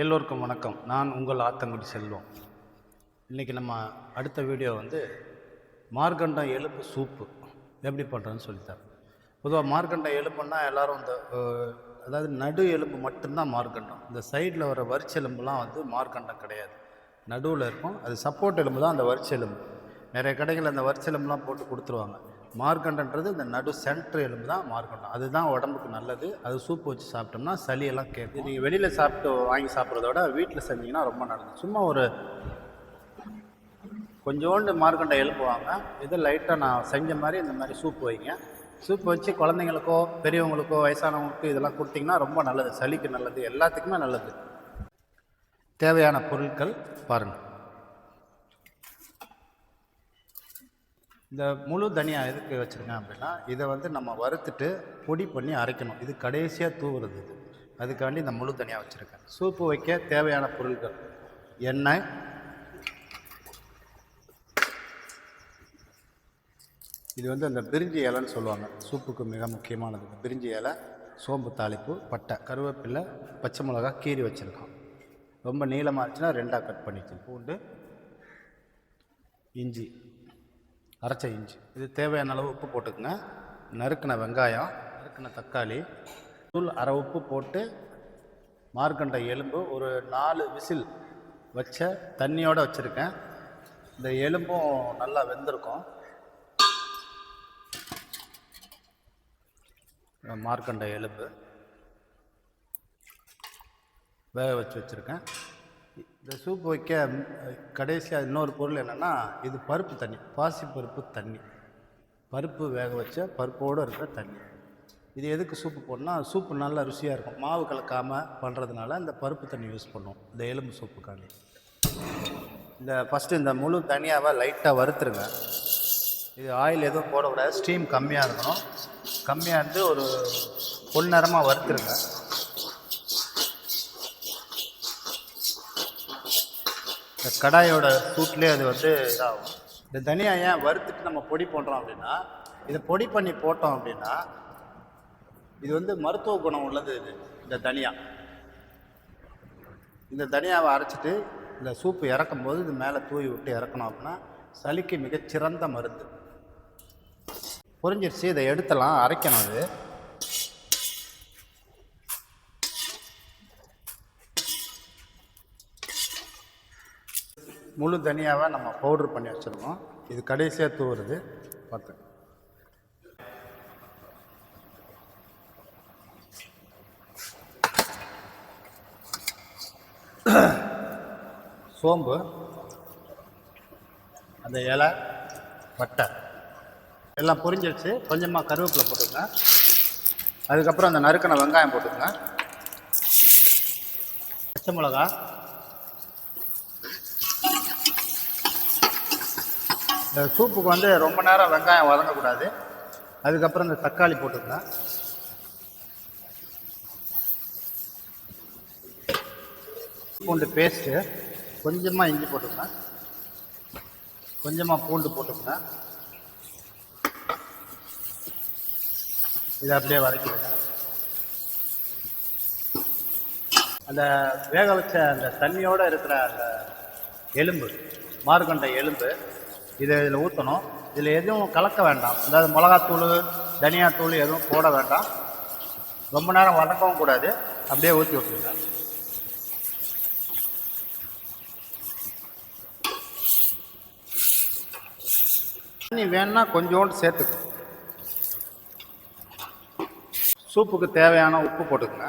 எல்லோருக்கும் வணக்கம். நான் உங்கள் ஆத்தங்குடி செல்வம். இன்றைக்கி நம்ம அடுத்த வீடியோ வந்து மார்கண்டம் எலும்பு சூப்பு எப்படி பண்ணுறேன்னு சொல்லித்தரேன். பொதுவாக மார்கண்டம் எலும்புன்னா எல்லோரும் இந்த அதாவது நடு எலும்பு மட்டும்தான் மார்கண்டம். இந்த சைடில் வர வரிச்செலும்புலாம் வந்து மார்கண்டம் கிடையாது. நடுவில் இருக்கும். அது சப்போர்ட் எலும்பு தான் அந்த வரிச்செலும்பு நிறைய கடைகள் அந்த வரிச்செலும்புலாம் போட்டு கொடுத்துருவாங்க. மார்க்கண்டன்றது இந்த நடு சென்ட்ரு எலும்பு தான் மார்க்கண்டம் அதுதான் உடம்புக்கு நல்லது. அது சூப் வச்சு சாப்பிட்டோம்னா சளியெல்லாம் கேட்கும். நீங்கள் வெளியில் சாப்பிட்டு வாங்கி சாப்பிட்றத விட வீட்டில் செஞ்சீங்கன்னா ரொம்ப நல்லது. சும்மா ஒரு கொஞ்சோண்டு மார்க்கண்டை எழுப்புவாங்க இதை லைட்டாக நான் செஞ்ச மாதிரி இந்த மாதிரி சூப் வைங்க. சூப் வச்சு குழந்தைங்களுக்கோ பெரியவங்களுக்கோ வயசானவங்களுக்கோ இதெல்லாம் கொடுத்தீங்கன்னா ரொம்ப நல்லது. சளிக்கு நல்லது. எல்லாத்துக்குமே நல்லது. தேவையான பொருட்கள் பாருங்கள் இந்த முழு தனியா எதுக்கு வச்சுருக்கேன் அப்படின்னா இதை வந்து நம்ம வறுத்துட்டு பொடி பண்ணி அரைக்கணும். இது கடைசியாக தூவுறது இது. அதுக்காண்டி இந்த முழு தனியாக வச்சுருக்கேன். சூப்பு வைக்க தேவையான பொருட்கள். எண்ணெய். இது வந்து அந்த பிரிஞ்சி இலைன்னு சொல்லுவாங்க. சூப்புக்கு மிக முக்கியமானது. இந்த பிரிஞ்சி இலை சோம்பு தாளிப்பு பட்டை கருவேப்பிலை பச்சை மிளகா கீரி வச்சுருக்கோம். ரொம்ப நீளமாக இருந்துச்சுன்னா ரெண்டாக கட் பண்ணிக்கணும் பூண்டு இஞ்சி அரைச்ச இஞ்சி. இது தேவையான அளவு உப்பு போட்டுக்கங்க. நறுக்கின வெங்காயம் நறுக்கின தக்காளி தூள் அரை உப்பு போட்டு மார்க்கண்ட எலும்பு ஒரு நாலு விசில் வச்ச தண்ணியோடு வச்சுருக்கேன். இந்த எலும்பும் நல்லா வெந்திருக்கும். மார்க்கண்ட எலும்பு. வேக வச்சு வச்சுருக்கேன். இந்த சூப் வைக்க கடைசியாக இன்னொரு பொருள் என்னென்னா இது பருப்பு தண்ணி பாசி பருப்பு தண்ணி. பருப்பு வேக வச்ச பருப்போடு இருக்கிற தண்ணி. இது எதுக்கு சூப்பு போடணும்னா சூப்பு நல்லா ருசியாக இருக்கும். மாவு கலக்காமல் பண்ணுறதுனால இந்த பருப்பு தண்ணி யூஸ் பண்ணுவோம். இந்த எலும்பு சூப்புக்காண்டி. இந்த ஃபஸ்ட்டு இந்த முழு தனியாவை லைட்டாக வறுத்துருங்க. இது ஆயில் எதுவும் போடக்கூடாது. ஸ்டீம் கம்மியாக இருக்கணும். கம்மியாக இருந்து ஒரு பொன்னிறமாக வறுத்துருங்க. இந்த கடாயோட சூட்லேயே அது வந்து இதாகும். இந்த தனியா ஏன் வறுத்துட்டு நம்ம பொடி பண்ணுறோம் அப்படின்னா இதை பொடி பண்ணி போட்டோம் அப்படின்னா இது வந்து மருத்துவ குணம் உள்ளது இது இந்த தனியா. இந்த தனியாவை அரைச்சிட்டு இந்த சூப்பு இறக்கும் போது இது மேலே தூவி விட்டு இறக்கணும் அப்படின்னா சளிக்கு மிகச்சிறந்த மருந்து. புரிஞ்சிருச்சு? இதை எடுத்தலாம் அரைக்கணும் அது. முழு தனியாவை நம்ம பவுடர் பண்ணி வச்சுருக்கோம். இது கடைசியாக தூவுறது. பார்த்து. சோம்பு அந்த இலை பட்டை. எல்லாம் பொரிஞ்சிருச்சு. கொஞ்சமாக கருவேப்பிலை போட்டுக்கங்க. அதுக்கப்புறம் அந்த நறுக்கின வெங்காயம் போட்டுக்கங்க. பச்சை மிளகா இந்த சூப்புக்கு வந்து ரொம்ப நேரம் வெங்காயம் வதங்கக்கூடாது. அதுக்கப்புறம் இந்த தக்காளி போட்டுக்கலாம். பூண்டு பேஸ்ட்டு கொஞ்சமாக இஞ்சி போட்டுக்கலாம். கொஞ்சமாக பூண்டு போட்டுக்கலாம். இதை அப்படியே வதக்கிடுங்க. அந்த வேக வச்ச அந்த தண்ணியோடு இருக்கிற அந்த எலும்பு மார்கண்ட எலும்பு இதை இதில் ஊற்றணும் இதில் எதுவும் கலக்க வேண்டாம். அதாவது மிளகாத்தூள் தனியாத்தூள் எதுவும் போட வேண்டாம். ரொம்ப நேரம் வதக்கவும் கூடாது. அப்படியே ஊற்றி விட்டுருங்க. தண்ணி வேணும்னா கொஞ்சோண்டு சேர்த்துக்கணும் சூப்புக்கு தேவையான உப்பு போட்டுக்கங்க.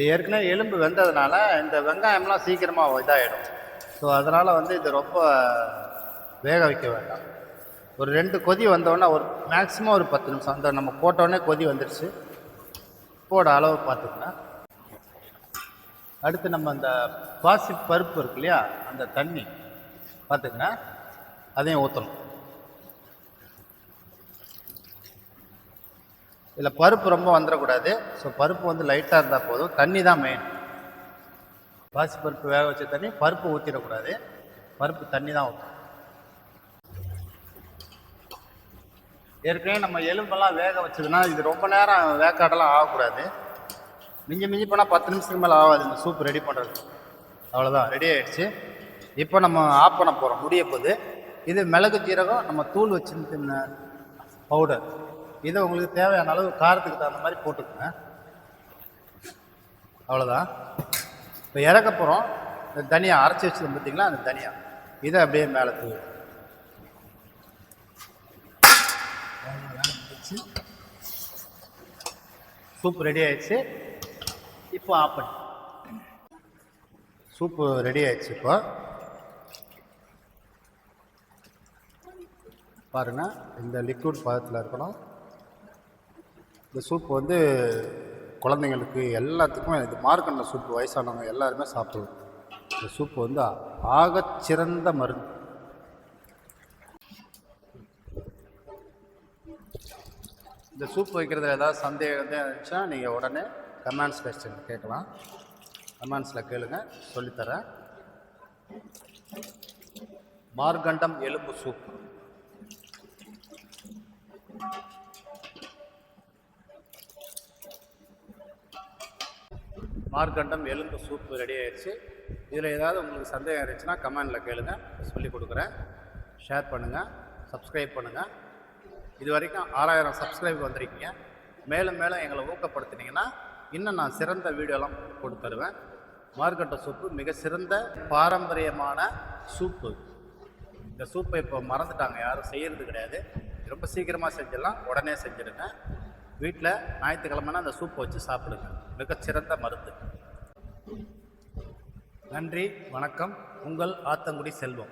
இது ஏற்கனவே எலும்பு வெந்ததுனால இந்த வெங்காயம்லாம் சீக்கிரமாக இதாகிடும் ஸோ அதனால் வந்து இது ரொம்ப வேக வைக்க வேண்டாம். ஒரு ரெண்டு கொதி வந்தோடனே ஒரு மேக்ஸிமம் ஒரு பத்து நிமிஷம். அந்த நம்ம போட்டோடனே கொதி வந்துடுச்சு போட அளவு பார்த்துக்கலாம் அடுத்து நம்ம அந்த பாசி பருப்பு இருக்கு இல்லையா? அந்த தண்ணி பார்த்துக்கங்க. அதையும் ஊற்றணும் இதில் பருப்பு ரொம்ப வந்துடக்கூடாது ஸோ பருப்பு வந்து லைட்டாக இருந்தால் போதும். தண்ணி தான் மெயின் பாசி பருப்பு வேக வச்ச தண்ணி பருப்பு ஊற்றிடக்கூடாது பருப்பு தண்ணி தான் ஊற்றணும் ஏற்கனவே நம்ம எலும்பெல்லாம் வேக வச்சதுன்னா இது ரொம்ப நேரம் வேக்காடெல்லாம் ஆகக்கூடாது. மிஞ்சி மிஞ்சி போனால் பத்து நிமிஷத்துக்கு மேலே ஆகாது. இந்த சூப் ரெடி பண்ணுறது அவ்வளோதான் ரெடி ஆகிடுச்சு இப்போ நம்ம ஆஃப் பண்ண போகிறோம் முடிய போகுது. இது மிளகு ஜீரகம். நம்ம தூள் வச்சுருந்த பவுடர் இதை உங்களுக்கு தேவையான அளவு காரத்துக்கு தகுந்த மாதிரி போட்டுக்கோங்க. அவ்வளோதான் இப்போ இறக்க போகிறோம் இந்த தனியா அரைச்சி வச்சுருந்தோம் பார்த்தீங்களா அந்த தனியா. இதை அப்படியே மேலே தூவிடும் சூப் ரெடி ஆயிடுச்சு. இப்போ ஆஃப் பண்ணி. சூப்பு ரெடி ஆயிடுச்சு இப்போ. பாருங்க இந்த லிக்விட் பதத்தில் இருக்கணும். இந்த சூப் வந்து குழந்தைங்களுக்கு எல்லாத்துக்கும் இது மார்க்கண்ட சூப்பு வயசானவங்க எல்லாருமே சாப்பிடுவோம் இந்த சூப்பு வந்து ஆகச்சிறந்த மருந்து. இந்த சூப் வைக்கிறதுல ஏதாவது சந்தேகம் இருந்துச்சுன்னா நீங்கள் உடனே கமெண்ட்ஸ் கொஸ்டின் கேட்கலாம். கமெண்ட்ஸில் கேளுங்க சொல்லித்தரேன். மார்கண்டம் எலும்பு சூப். மார்க்கண்டம் எலும்பு சூப்பு ரெடி ஆயிடுச்சு இதில் ஏதாவது உங்களுக்கு சந்தேகம் இருந்துச்சுன்னா கமெண்டில் கேளுங்க. சொல்லி கொடுக்குறேன். ஷேர் பண்ணுங்கள் சப்ஸ்கிரைப் பண்ணுங்கள் இது வரைக்கும் ஆறாயிரம் சப்ஸ்கிரைப் வந்திருக்கீங்க. மேலும் மேலும் எங்களை ஊக்கப்படுத்தினீங்கன்னா இன்னும் நான் சிறந்த வீடியோலாம் கொடுத்துருவேன் மார்க்கண்டம் சூப்பு மிக சிறந்த பாரம்பரியமான சூப்பு. இந்த சூப்பை இப்போ மறந்துட்டாங்க. யாரும் செய்கிறது கிடையாது. ரொம்ப சீக்கிரமாக செஞ்சிடலாம். உடனே செஞ்சிடுங்க. வீட்டில் ஞாயிற்றுக்கிழமைனா அந்த சூப்பை வச்சு சாப்பிடுங்க. மிகச்சிறந்த மருந்து. நன்றி வணக்கம். உங்கள் ஆத்தங்குடி செல்வம்.